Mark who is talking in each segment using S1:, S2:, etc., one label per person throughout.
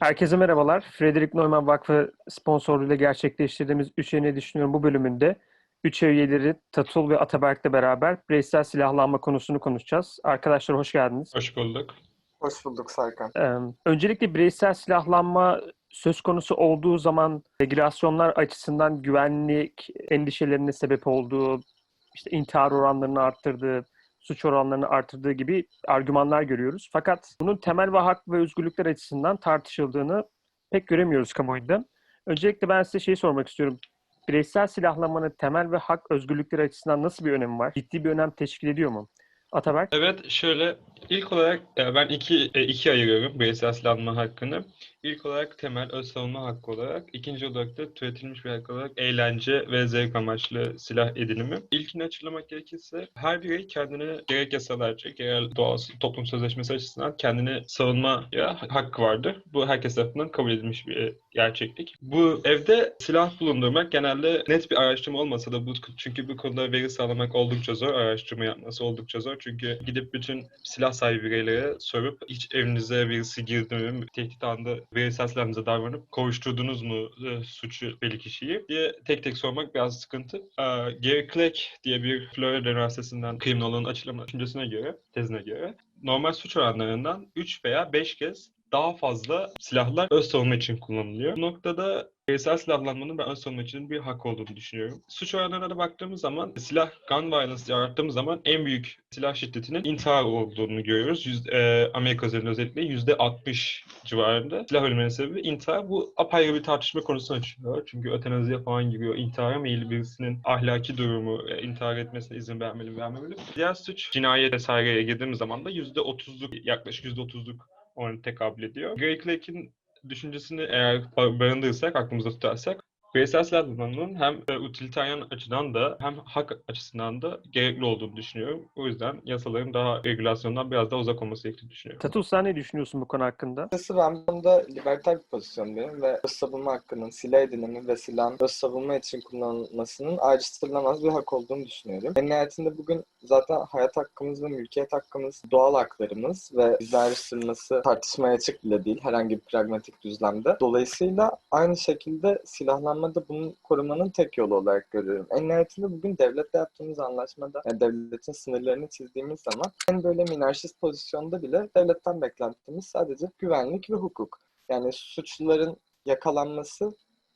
S1: Herkese merhabalar. Frederick Neumann Vakfı sponsorluğuyla gerçekleştirdiğimiz 3 Ne Düşünüyorum bu bölümünde 3 üyeleri Tatul ve Ataberk'le beraber bireysel silahlanma konusunu konuşacağız. Arkadaşlar hoş geldiniz.
S2: Hoş bulduk.
S3: Hoş bulduk Serkan.
S1: Ee, öncelikle bireysel silahlanma söz konusu olduğu zaman regülasyonlar açısından güvenlik endişelerine sebep olduğu, işte intihar oranlarını arttırdığı, suç oranlarını artırdığı gibi argümanlar görüyoruz. Fakat bunun temel ve hak ve özgürlükler açısından tartışıldığını pek göremiyoruz kamuoyunda. Öncelikle ben size şeyi sormak istiyorum. Bireysel silahlanmanın temel ve hak özgürlükleri açısından nasıl bir önemi var? Ciddi bir önem teşkil ediyor mu? Ataberk?
S2: Evet, şöyle ilk olarak e, ben iki e, iki ayırıyorum bireysel silahlanma hakkını. İlk olarak temel öz savunma hakkı olarak, ikinci olarak da türetilmiş bir hak olarak eğlence ve zevk amaçlı silah edinimi. İlkini açıklamak gerekirse her birey kendini gerek yasalarca, gerek doğal toplum sözleşmesi açısından kendini savunmaya hakkı vardır. Bu herkes tarafından kabul edilmiş bir gerçeklik. Bu evde silah bulundurmak genelde net bir araştırma olmasa da bu çünkü bu konuda veri sağlamak oldukça zor, araştırma yapması oldukça zor. Çünkü gidip bütün silah sahibi bireylere sorup hiç evinize birisi girdi mi, tehdit anında bireysel silahınıza davranıp kovuşturdunuz mu e, suçu belli kişiyi diye tek tek sormak biraz sıkıntı. E, Gary Clegg diye bir Florida Üniversitesi'nden kriminoloğun açıklama düşüncesine göre, tezine göre normal suç oranlarından 3 veya 5 kez daha fazla silahlar öz savunma için kullanılıyor. Bu noktada bireysel silahlanmanın ben ön savunma için bir hak olduğunu düşünüyorum. Suç oranlarına da baktığımız zaman silah, gun violence yarattığımız zaman en büyük silah şiddetinin intihar olduğunu görüyoruz. Yüz, e, Amerika üzerinde özellikle yüzde 60 civarında silah ölümlerinin sebebi intihar. Bu apayrı bir tartışma konusunu açıyor. Çünkü ötenaziye falan giriyor. İntihara meyilli birisinin ahlaki durumu, e, intihar etmesine izin vermeli mi vermemeli. Diğer suç, cinayet vesaireye girdiğimiz zaman da yüzde 30'luk, yaklaşık yüzde 30'luk oranı tekabül ediyor. Greg Lake'in düşüncesini eğer barındırırsak, aklımızda tutarsak bireysel silahlanmanın hem e, utilitarian açıdan da hem hak açısından da gerekli olduğunu düşünüyorum. O yüzden yasaların daha regülasyondan biraz daha uzak olması gerektiğini düşünüyorum.
S1: Tatul sen ne düşünüyorsun bu konu hakkında?
S3: Açıkçası ben bunda liberter bir pozisyondayım ve öz savunma hakkının silah edinimi ve silahın öz savunma için kullanılmasının ayrıştırılamaz bir hak olduğunu düşünüyorum. En nihayetinde bugün zaten hayat hakkımız ve mülkiyet hakkımız, doğal haklarımız ve bizi ayrıştırılması tartışmaya açık bile değil herhangi bir pragmatik düzlemde. Dolayısıyla aynı şekilde silahlanma da bunu korumanın tek yolu olarak görüyorum. En nihayetinde bugün devletle yaptığımız anlaşmada, yani devletin sınırlarını çizdiğimiz zaman en böyle minarşist pozisyonda bile devletten beklentimiz sadece güvenlik ve hukuk. Yani suçluların yakalanması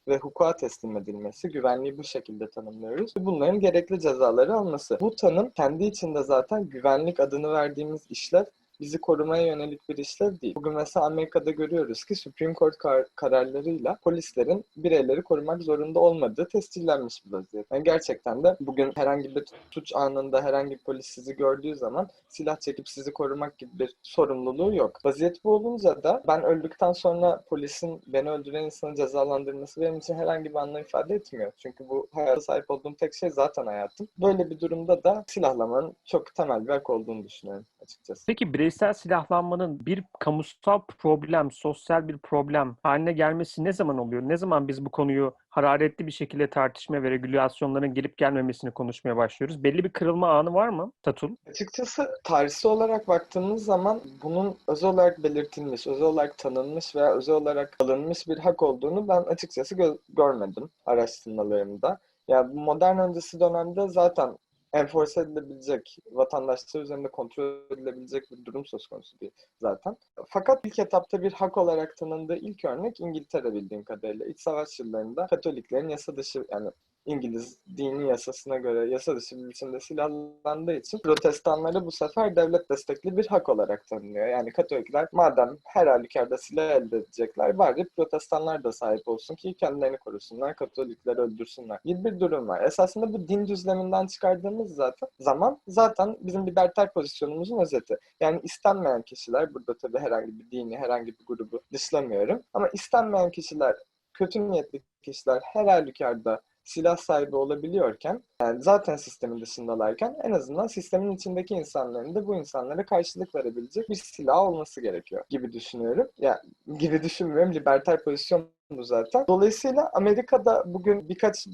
S3: ve hukuka teslim edilmesi, güvenliği bu şekilde tanımlıyoruz. Bunların gerekli cezaları alması. Bu tanım kendi içinde zaten güvenlik adını verdiğimiz işler bizi korumaya yönelik bir işlev değil. Bugün mesela Amerika'da görüyoruz ki Supreme Court kar- kararlarıyla polislerin bireyleri korumak zorunda olmadığı tescillenmiş bir vaziyet. Yani gerçekten de bugün herhangi bir suç anında herhangi bir polis sizi gördüğü zaman silah çekip sizi korumak gibi bir sorumluluğu yok. Vaziyet bu olunca da ben öldükten sonra polisin beni öldüren insanı cezalandırması benim için herhangi bir anlam ifade etmiyor. Çünkü bu hayata sahip olduğum tek şey zaten hayatım. Böyle bir durumda da silahlamanın çok temel bir hak olduğunu düşünüyorum açıkçası.
S1: Peki bireysel silahlanmanın bir kamusal problem, sosyal bir problem haline gelmesi ne zaman oluyor? Ne zaman biz bu konuyu hararetli bir şekilde tartışma ve regülasyonların gelip gelmemesini konuşmaya başlıyoruz? Belli bir kırılma anı var mı Tatul?
S3: Açıkçası tarihsel olarak baktığımız zaman bunun özel olarak belirtilmiş, özel olarak tanınmış veya özel olarak alınmış bir hak olduğunu ben açıkçası gö- görmedim araştırmalarımda. Ya bu modern öncesi dönemde zaten enforce edilebilecek, vatandaşlar üzerinde kontrol edilebilecek bir durum söz konusu değil zaten. Fakat ilk etapta bir hak olarak tanındığı ilk örnek İngiltere bildiğim kadarıyla. İç savaş yıllarında Katoliklerin yasa dışı yani İngiliz dini yasasına göre yasa dışı bir biçimde silahlandığı için protestanlara bu sefer devlet destekli bir hak olarak tanınıyor. Yani Katolikler madem her halükarda silah elde edecekler bari protestanlar da sahip olsun ki kendilerini korusunlar, Katolikleri öldürsünler gibi bir durum var. Esasında bu din düzleminden çıkardığımız zaten zaman zaten bizim liberter pozisyonumuzun özeti. Yani istenmeyen kişiler, burada tabii herhangi bir dini, herhangi bir grubu dışlamıyorum ama istenmeyen kişiler, kötü niyetli kişiler her halükarda silah sahibi olabiliyorken, yani zaten sistemin dışındalarken en azından sistemin içindeki insanların da bu insanlara karşılık verebilecek bir silah olması gerekiyor gibi düşünüyorum. Ya yani, gibi düşünmüyorum. Liberter pozisyon bu zaten. Dolayısıyla Amerika'da bugün birkaç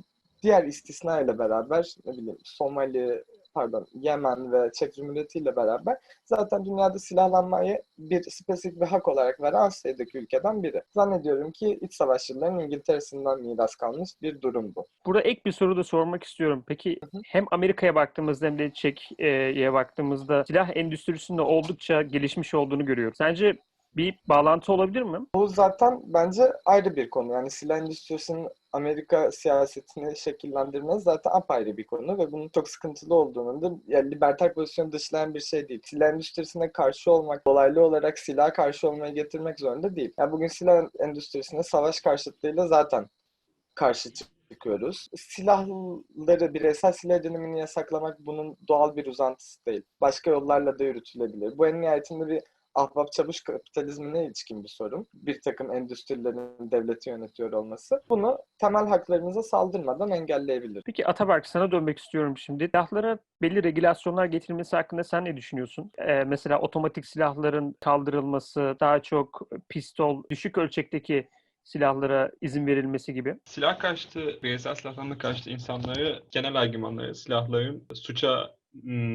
S3: diğer istisna ile beraber ne bileyim Somali, pardon Yemen ve Çek Cumhuriyeti ile beraber zaten dünyada silahlanmayı bir spesifik bir hak olarak veren sayıdaki ülkeden biri. Zannediyorum ki iç savaş yıllarının İngiltere'sinden miras kalmış bir durum bu.
S1: Burada ek bir soru da sormak istiyorum. Peki
S3: Hı hı.
S1: hem Amerika'ya baktığımızda hem de Çek'e baktığımızda silah endüstrisinde oldukça gelişmiş olduğunu görüyoruz. Sence bir bağlantı olabilir mi?
S3: Bu zaten bence ayrı bir konu. Yani silah endüstrisinin Amerika siyasetini şekillendirmesi zaten apayrı bir konu ve bunun çok sıkıntılı olduğunu da yani libertar pozisyonu dışlayan bir şey değil. Silah endüstrisine karşı olmak, dolaylı olarak silah karşı olmaya getirmek zorunda değil. Yani bugün silah endüstrisine savaş karşıtlığıyla zaten karşı çıkıyoruz. Silahları, bireysel silah edinimini yasaklamak bunun doğal bir uzantısı değil. Başka yollarla da yürütülebilir. Bu en nihayetinde bir ahbap çavuş kapitalizmine ilişkin bir sorun. Bir takım endüstrilerin devleti yönetiyor olması. Bunu temel haklarımıza saldırmadan engelleyebilir.
S1: Peki Ataberk sana dönmek istiyorum şimdi. Silahlara belli regülasyonlar getirilmesi hakkında sen ne düşünüyorsun? Ee, mesela otomatik silahların kaldırılması, daha çok pistol, düşük ölçekteki silahlara izin verilmesi gibi.
S2: Silah karşıtı, bireysel silahlanma karşıtı insanları genel argümanları silahların suça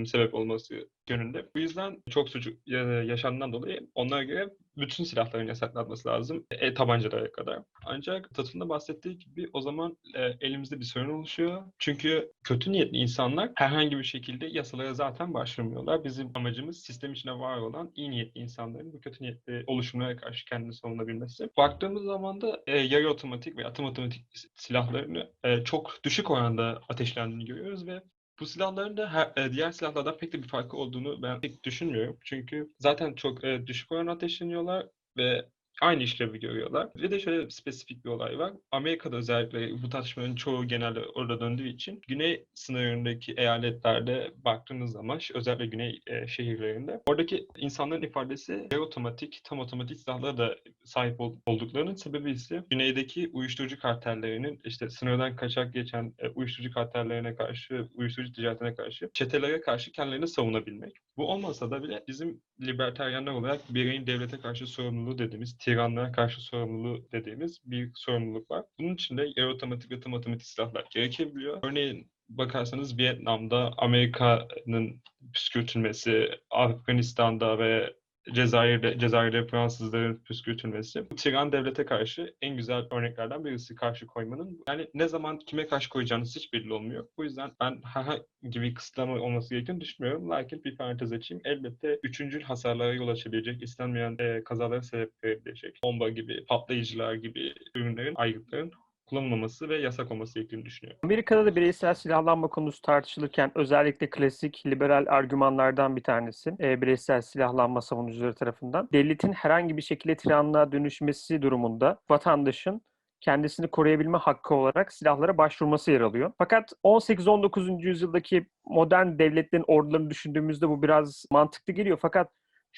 S2: sebep olması yönünde. Bu yüzden çok suç ya- yaşandığından dolayı onlara göre bütün silahların yasaklanması lazım. E, tabancalara kadar. Ancak Tatun bahsettiği gibi o zaman e, elimizde bir sorun oluşuyor. Çünkü kötü niyetli insanlar herhangi bir şekilde yasalara zaten başvurmuyorlar. Bizim amacımız sistem içinde var olan iyi niyetli insanların bu kötü niyetli oluşumlara karşı kendini savunabilmesi. Baktığımız zaman da e, yarı otomatik ve atom otomatik silahlarını e, çok düşük oranda ateşlendiğini görüyoruz ve bu silahların da e, diğer silahlardan pek de bir farkı olduğunu ben pek düşünmüyorum. Çünkü zaten çok e, düşük oranda ateşleniyorlar ve aynı işlevi görüyorlar. Ve de şöyle bir spesifik bir olay var. Amerika'da özellikle bu tartışmaların çoğu genelde orada döndüğü için güney sınırındaki eyaletlerde baktığınız zaman özellikle güney e, şehirlerinde oradaki insanların ifadesi otomatik, tam otomatik silahlara da sahip ol- olduklarının sebebi ise güneydeki uyuşturucu kartellerinin işte sınırdan kaçak geçen e, uyuşturucu kartellerine karşı, uyuşturucu ticaretine karşı, çetelere karşı kendilerini savunabilmek. Bu olmasa da bile bizim libertaryenler olarak bireyin devlete karşı sorumluluğu dediğimiz, tiranlara karşı sorumluluğu dediğimiz bir sorumluluk var. Bunun için de yarı otomatik ve tam otomatik silahlar gerekebiliyor. Örneğin bakarsanız Vietnam'da Amerika'nın püskürtülmesi, Afganistan'da ve Cezayir'de, Cezayir'de Fransızların püskürtülmesi. Tiran devlete karşı en güzel örneklerden birisi karşı koymanın. Yani ne zaman kime karşı koyacağınız hiç belli olmuyor. Bu yüzden ben herhangi bir kısıtlama olması gerektiğini düşünmüyorum. Lakin bir parantez açayım. Elbette üçüncül hasarlara yol açabilecek, istenmeyen e, kazalara sebep verebilecek, bomba gibi, patlayıcılar gibi ürünlerin, aygıtların kullanılmaması ve yasak olması gerektiğini düşünüyorum.
S1: Amerika'da da bireysel silahlanma konusu tartışılırken özellikle klasik liberal argümanlardan bir tanesi e, bireysel silahlanma savunucuları tarafından devletin herhangi bir şekilde tiranlığa dönüşmesi durumunda vatandaşın kendisini koruyabilme hakkı olarak silahlara başvurması yer alıyor. Fakat 18-19. yüzyıldaki modern devletlerin ordularını düşündüğümüzde bu biraz mantıklı geliyor. Fakat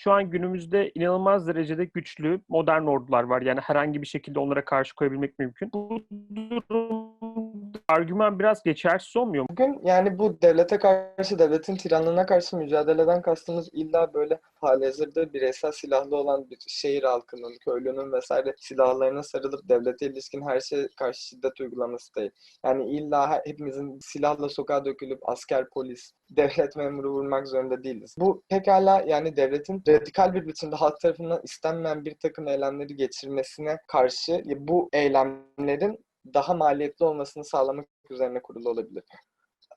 S1: şu an günümüzde inanılmaz derecede güçlü modern ordular var. Yani herhangi bir şekilde onlara karşı koyabilmek mümkün. Bu durumda argüman biraz geçersiz olmuyor mu?
S3: Bugün yani bu devlete karşı, devletin tiranlığına karşı mücadeleden kastımız illa böyle halihazırda bireysel silahlı olan bir şehir halkının, köylünün vesaire silahlarına sarılıp devlete ilişkin her şeye karşı şiddet uygulaması değil. Yani illa he- hepimizin silahla sokağa dökülüp asker, polis, devlet memuru vurmak zorunda değiliz. Bu pekala yani devletin radikal bir biçimde halk tarafından istenmeyen bir takım eylemleri geçirmesine karşı bu eylemlerin daha maliyetli olmasını sağlamak üzerine kurulu olabilir.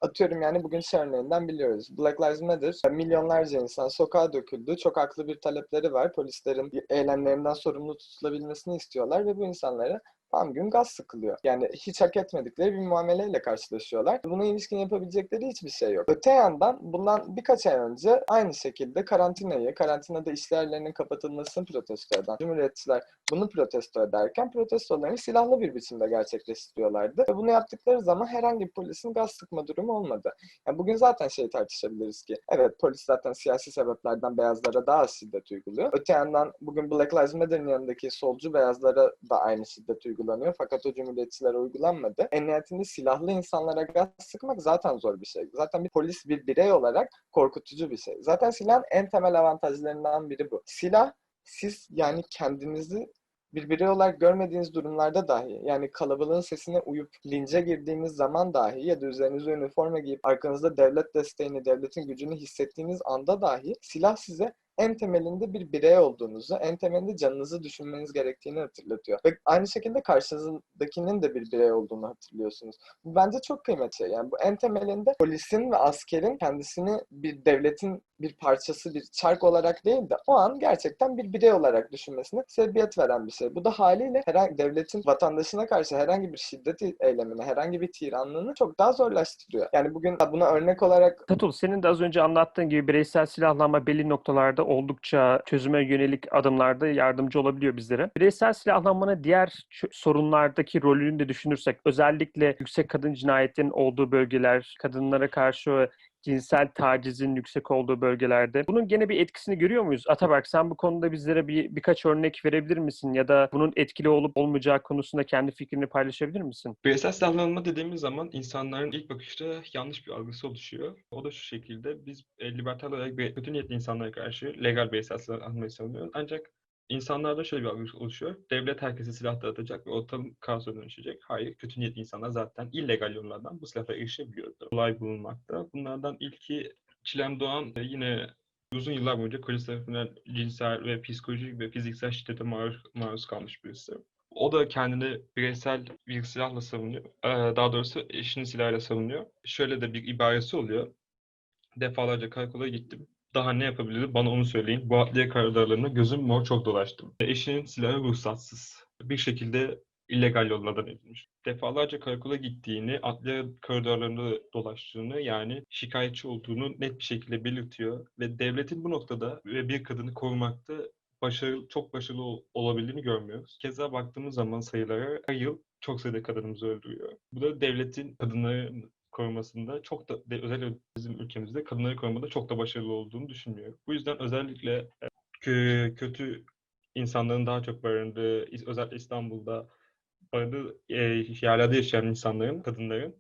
S3: Atıyorum yani bugün şey örneğinden biliyoruz. Black Lives Matter. Milyonlarca insan sokağa döküldü. Çok haklı bir talepleri var. Polislerin eylemlerinden sorumlu tutulabilmesini istiyorlar ve bu insanlara tam gün gaz sıkılıyor. Yani hiç hak etmedikleri bir muameleyle karşılaşıyorlar. Buna ilişkin yapabilecekleri hiçbir şey yok. Öte yandan bundan birkaç ay önce aynı şekilde karantinayı, karantinada iş yerlerinin kapatılmasını protesto eden Cumhuriyetçiler bunu protesto ederken protestolarını silahlı bir biçimde gerçekleştiriyorlardı. Ve bunu yaptıkları zaman herhangi bir polisin gaz sıkma durumu olmadı. Yani bugün zaten şey tartışabiliriz ki evet polis zaten siyasi sebeplerden beyazlara daha az şiddet uyguluyor. Öte yandan bugün Black Lives Matter'ın yanındaki solcu beyazlara da aynı şiddet uygulanıyor. Fakat o cumhuriyetçilere uygulanmadı. En nihayetinde silahlı insanlara gaz sıkmak zaten zor bir şey. Zaten bir polis bir birey olarak korkutucu bir şey. Zaten silahın en temel avantajlarından biri bu. Silah siz yani kendinizi bir birey olarak görmediğiniz durumlarda dahi yani kalabalığın sesine uyup lince girdiğiniz zaman dahi ya da üzerinize üniforma giyip arkanızda devlet desteğini, devletin gücünü hissettiğiniz anda dahi silah size en temelinde bir birey olduğunuzu, en temelinde canınızı düşünmeniz gerektiğini hatırlatıyor. Ve aynı şekilde karşınızdakinin de bir birey olduğunu hatırlıyorsunuz. Bu bence çok kıymetli. Yani bu en temelinde polisin ve askerin kendisini bir devletin bir parçası, bir çark olarak değil de o an gerçekten bir birey olarak düşünmesine sebebiyet veren bir şey. Bu da haliyle herhangi devletin vatandaşına karşı herhangi bir şiddet eylemini, herhangi bir tiranlığını çok daha zorlaştırıyor. Yani bugün buna örnek olarak
S1: Tatul, senin de az önce anlattığın gibi bireysel silahlanma belli noktalarda oldukça çözüme yönelik adımlarda yardımcı olabiliyor bizlere. Bireysel silahlanmanın diğer sorunlardaki rolünü de düşünürsek, özellikle yüksek kadın cinayetinin olduğu bölgeler, kadınlara karşı cinsel tacizin yüksek olduğu bölgelerde. Bunun gene bir etkisini görüyor muyuz? Ataberk sen bu konuda bizlere bir birkaç örnek verebilir misin? Ya da bunun etkili olup olmayacağı konusunda kendi fikrini paylaşabilir misin?
S2: Bireysel silahlanma dediğimiz zaman insanların ilk bakışta yanlış bir algısı oluşuyor. O da şu şekilde biz e, libertal olarak bir kötü niyetli insanlara karşı legal bireysel silahlanmayı savunuyoruz. Ancak insanlarda şöyle bir algı oluşuyor. Devlet herkese silah dağıtacak ve ortalık kaosa dönüşecek. Hayır, kötü niyetli insanlar zaten illegal yollardan bu silahlara erişebiliyordu. Olay bulunmakta. Bunlardan ilki Çilem Doğan e, yine uzun yıllar boyunca polis tarafından cinsel ve psikolojik ve fiziksel şiddete maruz, maruz kalmış birisi. O da kendini bireysel bir silahla savunuyor. Ee, Daha doğrusu eşinin silahıyla savunuyor. Şöyle de bir ibaresi oluyor. Defalarca karakola gittim. Daha ne yapabilirim? Bana onu söyleyin. Bu adliye koridorlarına gözüm mor çok dolaştım. Eşinin silahı ruhsatsız. Bir şekilde illegal yollardan edilmiş. Defalarca karakola gittiğini, adliye koridorlarında dolaştığını yani şikayetçi olduğunu net bir şekilde belirtiyor. Ve devletin bu noktada ve bir kadını korumakta başarılı, çok başarılı ol- olabildiğini görmüyoruz. Keza baktığımız zaman sayılara her yıl çok sayıda kadınımızı öldürüyor. Bu da devletin kadınların korumasında çok da özellikle bizim ülkemizde kadınları korumada çok da başarılı olduğunu düşünmüyorum. Bu yüzden özellikle e, kö- kötü insanların daha çok barındığı, özellikle İstanbul'da barındığı e, yerlerde yaşayan insanların, kadınların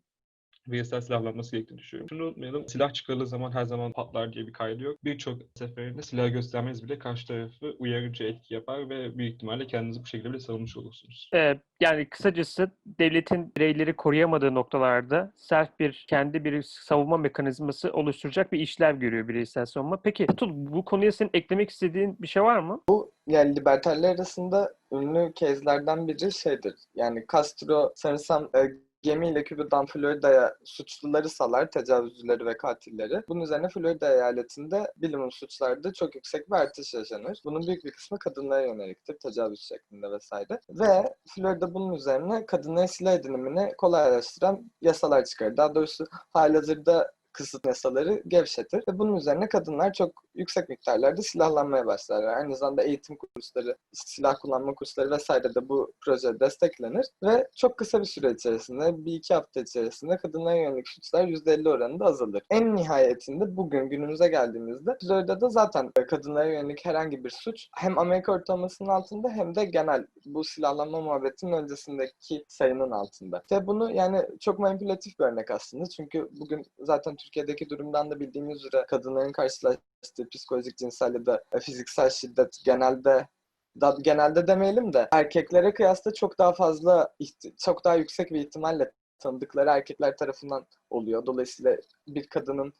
S2: bireysel silahlanması gerektiğini düşünüyorum. Şunu unutmayalım, silah çıkarıldığı zaman her zaman patlar diye bir kaydı yok. Birçok seferinde silah göstermeniz bile karşı tarafı uyarıcı etki yapar ve büyük ihtimalle kendinizi bu şekilde bile savunmuş olursunuz.
S1: Ee, yani kısacası devletin bireyleri koruyamadığı noktalarda sert bir kendi bir savunma mekanizması oluşturacak bir işlev görüyor bireysel savunma. Peki Atul bu konuya senin eklemek istediğin bir şey var mı?
S3: yani libertaller arasında ünlü kezlerden biri şeydir. Yani Castro sanırsam e, gemiyle Küba'dan Florida'ya suçluları salar, tecavüzcüleri ve katilleri. Bunun üzerine Florida eyaletinde bilimum suçlarda çok yüksek bir artış yaşanır. Bunun büyük bir kısmı kadınlara yöneliktir, tecavüz şeklinde vesaire. Ve Florida bunun üzerine kadınların silah edinimini kolaylaştıran yasalar çıkarır. Daha doğrusu halihazırda kısıt yasaları gevşetir ve bunun üzerine kadınlar çok yüksek miktarlarda silahlanmaya başlarlar. Aynı zamanda eğitim kursları, silah kullanma kursları vesaire de bu proje desteklenir ve çok kısa bir süre içerisinde, bir iki hafta içerisinde kadınlara yönelik suçlar %50 oranında azalır. En nihayetinde bugün günümüze geldiğimizde Florida'da zaten kadınlara yönelik herhangi bir suç hem Amerika ortalamasının altında hem de genel bu silahlanma muhabbetinin öncesindeki sayının altında. Ve bunu yani çok manipülatif bir örnek aslında. Çünkü bugün zaten Türkiye'deki durumdan da bildiğimiz üzere kadınların karşılaştığı psikolojik, cinsel ya da fiziksel şiddet genelde da, genelde demeyelim de erkeklere kıyasla çok daha fazla çok daha yüksek bir ihtimalle tanıdıkları erkekler tarafından oluyor. Dolayısıyla bir kadının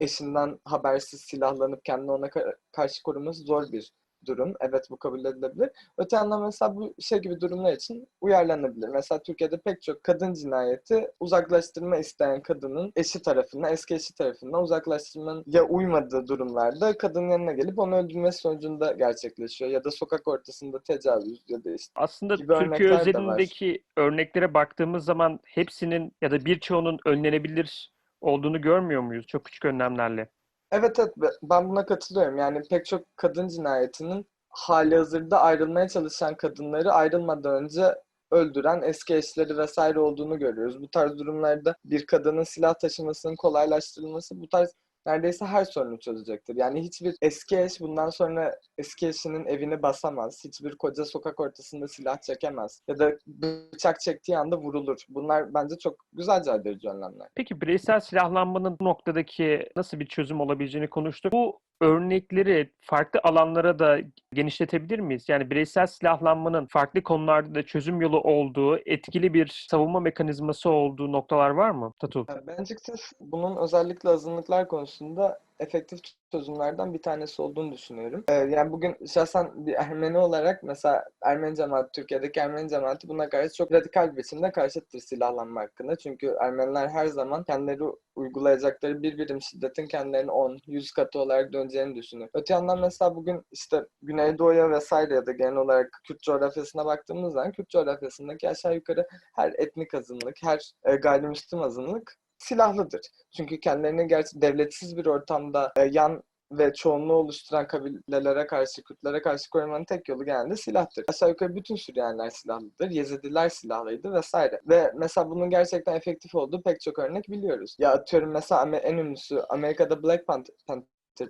S3: eşinden habersiz silahlanıp kendini ona ka- karşı koruması zor bir durum. Evet bu kabul edilebilir. Öte yandan mesela bu şey gibi durumlar için uyarlanabilir. Mesela Türkiye'de pek çok kadın cinayeti uzaklaştırma isteyen kadının eşi tarafından, eski eşi tarafından uzaklaştırmanın ya uymadığı durumlarda kadının yanına gelip onu öldürmesi sonucunda gerçekleşiyor. Ya da sokak ortasında tecavüz ya da işte
S1: Aslında Türkiye özelindeki örneklere baktığımız zaman hepsinin ya da birçoğunun önlenebilir olduğunu görmüyor muyuz çok küçük önlemlerle?
S3: Evet evet be- ben buna katılıyorum. Yani pek çok kadın cinayetinin hali hazırda ayrılmaya çalışan kadınları ayrılmadan önce öldüren eski eşleri vesaire olduğunu görüyoruz. Bu tarz durumlarda bir kadının silah taşımasının kolaylaştırılması bu tarz neredeyse her sorunu çözecektir. Yani hiçbir eski eş bundan sonra eski eşinin evini basamaz. Hiçbir koca sokak ortasında silah çekemez. Ya da bıçak çektiği anda vurulur. Bunlar bence çok güzel caydırıcı önlemler.
S1: Peki bireysel silahlanmanın bu noktadaki nasıl bir çözüm olabileceğini konuştuk. Bu örnekleri farklı alanlara da genişletebilir miyiz? Yani bireysel silahlanmanın farklı konularda da çözüm yolu olduğu, etkili bir savunma mekanizması olduğu noktalar var mı?
S3: Yani Ben açıkçası bunun özellikle azınlıklar konusunda efektif çözümlerden bir tanesi olduğunu düşünüyorum. Ee, yani bugün şahsen bir Ermeni olarak mesela Ermeni cemaati, Türkiye'deki Ermeni cemaati buna karşı çok radikal bir biçimde karşıttır silahlanma hakkında. Çünkü Ermeniler her zaman kendileri uygulayacakları bir birim şiddetin kendilerini 10, 100 katı olarak döneceğini düşünüyor. Öte yandan mesela bugün işte Güneydoğu'ya vesaire ya da genel olarak Kürt coğrafyasına baktığımız zaman Kürt coğrafyasındaki aşağı yukarı her etnik azınlık, her e, gayrimüslim azınlık silahlıdır. Çünkü kendilerini gerçi devletsiz bir ortamda e, yan ve çoğunluğu oluşturan kabilelere karşı, Kürtlere karşı korumanın tek yolu genelde silahtır. Aşağı yukarı bütün Süryaniler silahlıdır, Yezidiler silahlıydı vesaire. Ve mesela bunun gerçekten efektif olduğu pek çok örnek biliyoruz. Ya atıyorum mesela en ünlüsü Amerika'da Black Panther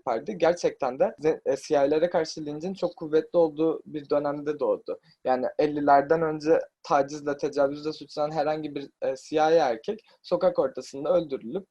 S3: Party gerçekten de e, CIA'lere karşı lincin çok kuvvetli olduğu bir dönemde doğdu. Yani 50'lerden önce tacizle, tecavüzle suçlanan herhangi bir e, siyahi erkek sokak ortasında öldürülüp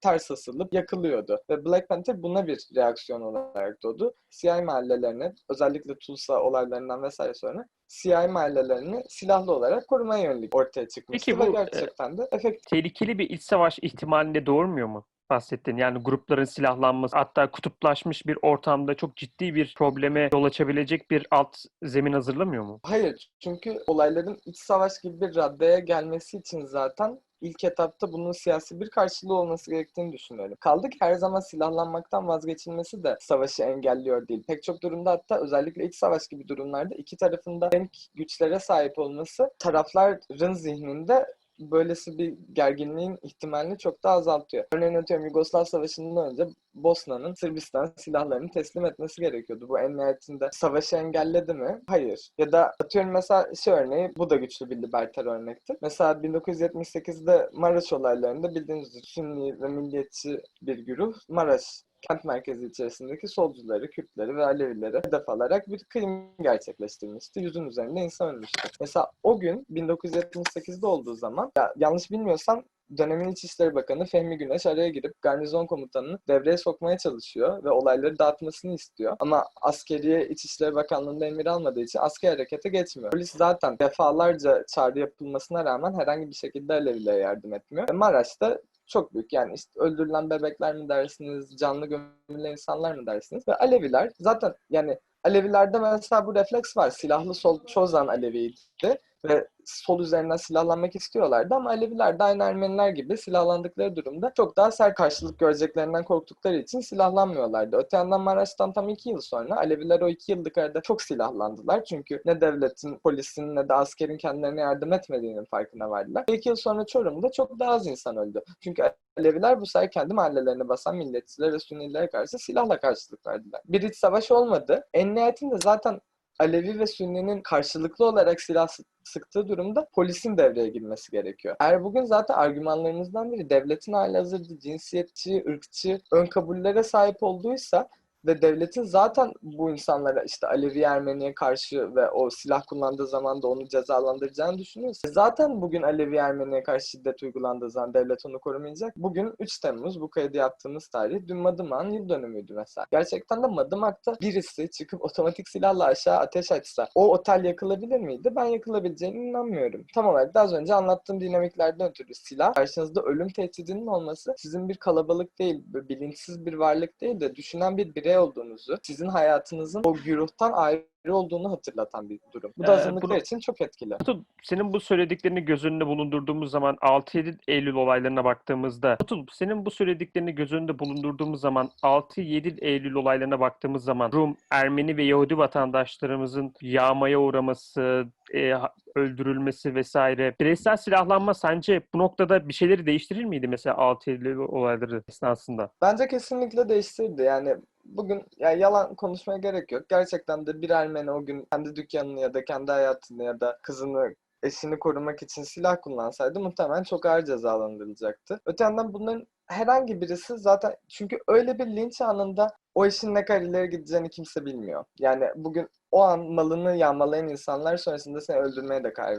S3: ters asılıp yakılıyordu. Ve Black Panther buna bir reaksiyon olarak doğdu. CI mahallelerini özellikle Tulsa olaylarından vesaire sonra CI mahallelerini silahlı olarak korumaya yönelik ortaya çıkmıştı
S1: Peki
S3: ve
S1: bu, e,
S3: gerçekten de efektif.
S1: Tehlikeli bir iç savaş ihtimalini doğurmuyor mu? Bahsettin. Yani grupların silahlanması hatta kutuplaşmış bir ortamda çok ciddi bir probleme yol açabilecek bir alt zemin hazırlamıyor mu?
S3: Hayır, çünkü olayların iç savaş gibi bir raddeye gelmesi için zaten ilk etapta bunun siyasi bir karşılığı olması gerektiğini düşünüyorum. Kaldı ki her zaman silahlanmaktan vazgeçilmesi de savaşı engelliyor değil. Pek çok durumda hatta özellikle iç savaş gibi durumlarda iki tarafında denk güçlere sahip olması tarafların zihninde böylesi bir gerginliğin ihtimalini çok daha azaltıyor. Örneğin atıyorum Yugoslav Savaşı'ndan önce Bosna'nın Sırbistan silahlarını teslim etmesi gerekiyordu. Bu en nihayetinde savaşı engelledi mi? Hayır. Ya da atıyorum mesela şey örneği, bu da güçlü bir liberter örnektir. Mesela 1978'de Maraş olaylarında bildiğiniz üzere Sünni ve milliyetçi bir güruh Maraş kent merkezi içerisindeki solcuları, Kürtleri ve Alevileri hedef alarak bir kıyım gerçekleştirmişti. Yüzün üzerinde insan ölmüştü. Mesela o gün 1978'de olduğu zaman ya yanlış bilmiyorsam dönemin İçişleri Bakanı Fehmi Güneş araya girip garnizon komutanını devreye sokmaya çalışıyor ve olayları dağıtmasını istiyor. Ama askeriye İçişleri Bakanlığı'nda emir almadığı için asker harekete geçmiyor. Polis zaten defalarca çağrı yapılmasına rağmen herhangi bir şekilde Alevilere yardım etmiyor. Ve Maraş'ta çok büyük. Yani işte öldürülen bebekler mi dersiniz, canlı gömülen insanlar mı dersiniz? Ve Aleviler zaten yani Alevilerde mesela bu refleks var. Silahlı sol çoğu zaman Aleviydi ve sol üzerinden silahlanmak istiyorlardı ama Aleviler de aynı Ermeniler gibi silahlandıkları durumda çok daha sert karşılık göreceklerinden korktukları için silahlanmıyorlardı. Öte yandan Maraş'tan tam iki yıl sonra Aleviler o iki yıllık arada çok silahlandılar. Çünkü ne devletin, polisin ne de askerin kendilerine yardım etmediğinin farkına vardılar. İki yıl sonra Çorum'da çok daha az insan öldü. Çünkü Aleviler bu sefer kendi mahallelerine basan milliyetçilere ve Sünnilere karşı silahla karşılık verdiler. Bir iç savaş olmadı. En nihayetinde zaten Alevi ve Sünni'nin karşılıklı olarak silah sıktığı durumda polisin devreye girmesi gerekiyor. Eğer bugün zaten argümanlarımızdan biri devletin halihazırda cinsiyetçi, ırkçı ön kabullere sahip olduysa ve devletin zaten bu insanlara işte Alevi Ermeni'ye karşı ve o silah kullandığı zaman da onu cezalandıracağını düşünüyorsa zaten bugün Alevi Ermeni'ye karşı şiddet uygulandığı zaman devlet onu korumayacak. Bugün 3 Temmuz bu kaydı yaptığımız tarih dün Madımak'ın yıl dönümüydü mesela. Gerçekten de Madımak'ta birisi çıkıp otomatik silahla aşağı ateş açsa o otel yakılabilir miydi? Ben yakılabileceğine inanmıyorum. Tam olarak da az önce anlattığım dinamiklerden ötürü silah karşınızda ölüm tehdidinin olması sizin bir kalabalık değil, bilinçsiz bir varlık değil de düşünen bir birey olduğunuzu, sizin hayatınızın o güruhtan ayrı olduğunu hatırlatan bir durum. Bu da
S1: Ee,
S3: azınlıklar
S1: bunu-
S3: için çok etkili.
S1: Batul, senin bu söylediklerini göz önünde bulundurduğumuz zaman 6-7 Eylül olaylarına baktığımızda Batul, senin bu söylediklerini göz önünde bulundurduğumuz zaman 6-7 Eylül olaylarına baktığımız zaman Rum, Ermeni ve Yahudi vatandaşlarımızın yağmaya uğraması, e, öldürülmesi vesaire. Bireysel silahlanma sence bu noktada bir şeyleri değiştirir miydi mesela 6 Eylül olayları esnasında?
S3: Bence kesinlikle değiştirdi. Yani bugün yani yalan konuşmaya gerek yok. Gerçekten de bir Ermeni o gün kendi dükkanını ya da kendi hayatını ya da kızını eşini korumak için silah kullansaydı muhtemelen çok ağır cezalandırılacaktı. Öte yandan bunların herhangi birisi zaten çünkü öyle bir linç anında o işin ne kadar ileri gideceğini kimse bilmiyor. Yani bugün o an malını yağmalayan insanlar sonrasında seni öldürmeye de karar.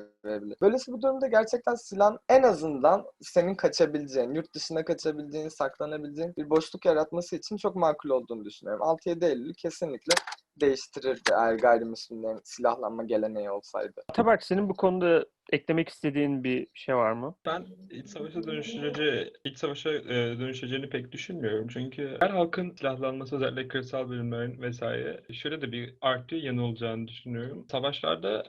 S3: Böylesi bir durumda gerçekten silahın en azından senin kaçabileceğin, yurt dışına kaçabileceğin, saklanabileceğin bir boşluk yaratması için çok makul olduğunu düşünüyorum. 6-7 Eylül kesinlikle değiştirirdi eğer gayrimüslimlerin silahlanma geleneği olsaydı.
S1: Atabak senin bu konuda eklemek istediğin bir şey var mı?
S2: Ben iç savaşa dönüşeceği, iç savaşa e, dönüşeceğini pek düşünmüyorum. Çünkü her halkın silahlanması özellikle kırsal bölümlerin vesaire şöyle de bir artı yanı olacağını düşünüyorum. Savaşlarda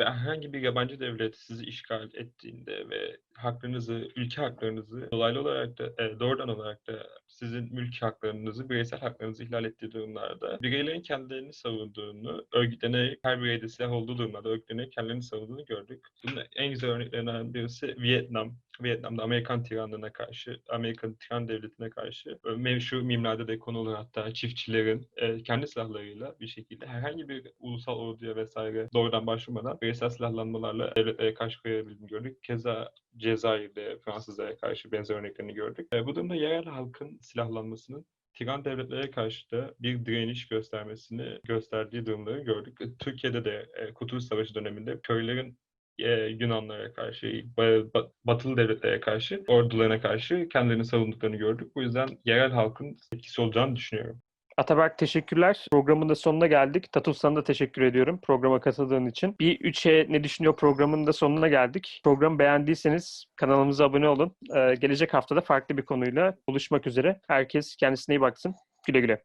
S2: e, herhangi bir yabancı devlet sizi işgal ettiğinde ve haklarınızı, ülke haklarınızı dolaylı olarak da e, doğrudan olarak da sizin mülki haklarınızı, bireysel haklarınızı ihlal ettiği durumlarda bireylerin kendilerini savunduğunu, örgütlenerek her bireyde silah olduğu durumlarda örgütlenerek kendilerini savunduğunu gördük. Bunun en güzel örneklerinden birisi Vietnam. Vietnam'da Amerikan tiranlığına karşı, Amerikan tiran devletine karşı e, meşhur mimlerde de konu olan hatta çiftçilerin e, kendi silahlarıyla bir şekilde herhangi bir ulusal orduya vesaire doğrudan başvurmadan bireysel silahlanmalarla devletlere karşı koyabildiğini gördük. Keza Cezayir'de Fransızlara karşı benzer örneklerini gördük. E, bu durumda yerel halkın silahlanmasının tiran devletlere karşı da bir direniş göstermesini gösterdiği durumları gördük. Türkiye'de de e, Kurtuluş Savaşı döneminde köylerin e, Yunanlara karşı, ba- ba- batılı devletlere karşı, ordularına karşı kendilerini savunduklarını gördük. Bu yüzden yerel halkın etkisi olacağını düşünüyorum.
S1: Ataberk teşekkürler. Programın da sonuna geldik. Tatus sana da teşekkür ediyorum programa katıldığın için. Bir üçe ne düşünüyor programın da sonuna geldik. Programı beğendiyseniz kanalımıza abone olun. Ee, gelecek haftada farklı bir konuyla buluşmak üzere. Herkes kendisine iyi baksın. Güle güle.